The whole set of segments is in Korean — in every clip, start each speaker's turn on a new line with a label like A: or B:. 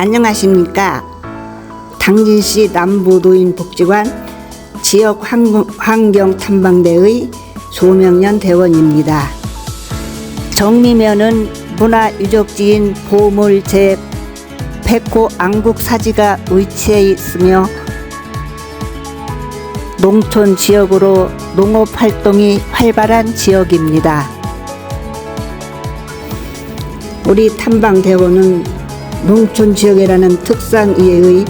A: 안녕하십니까. 당진시 남부노인복지관 지역 환경- 환경탐방대의 조명년 대원입니다. 정미면은 문화유적지인 보물 제 100호 안국사지가 위치해 있으며 농촌 지역으로 농업 활동이 활발한 지역입니다. 우리 탐방대원은 농촌 지역이라는 특성 이해의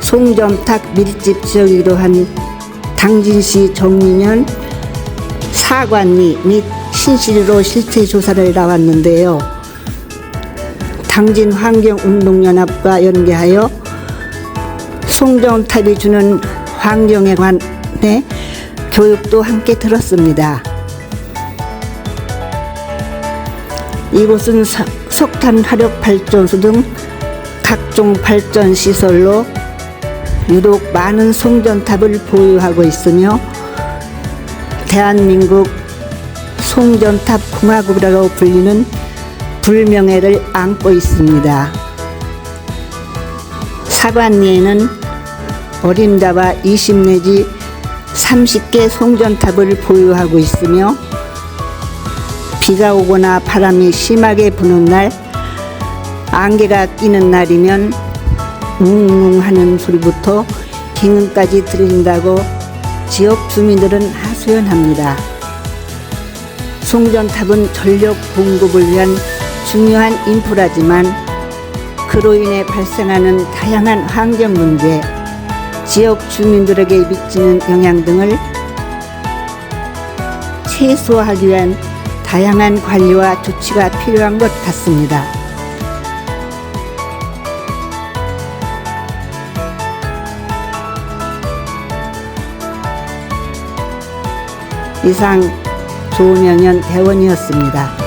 A: 송점탁 밀집 지역이기도 한 당진시 정미면 사관리 및 신시리로 실태 조사를 나왔는데요. 당진 환경운동연합과 연계하여 송정탑이 주는 환경에 관해 교육도 함께 들었습니다. 이곳은 서- 석탄 화력 발전소 등 각종 발전 시설로 유독 많은 송전탑을 보유하고 있으며 대한민국 송전탑 공화국이라고 불리는 불명예를 안고 있습니다. 사관리에는 어림잡아 20 내지 30개 송전탑을 보유하고 있으며 비가 오거나 바람이 심하게 부는 날 안개가 끼는 날이면 웅웅 하는 소리부터 기능까지 들린다고 지역 주민들은 하소연합니다. 송전탑은 전력 공급을 위한 중요한 인프라지만 그로 인해 발생하는 다양한 환경 문제, 지역 주민들에게 미치는 영향 등을 최소화하기 위한 다양한 관리와 조치가 필요한 것 같습니다. 이상 조명현 대원이었습니다.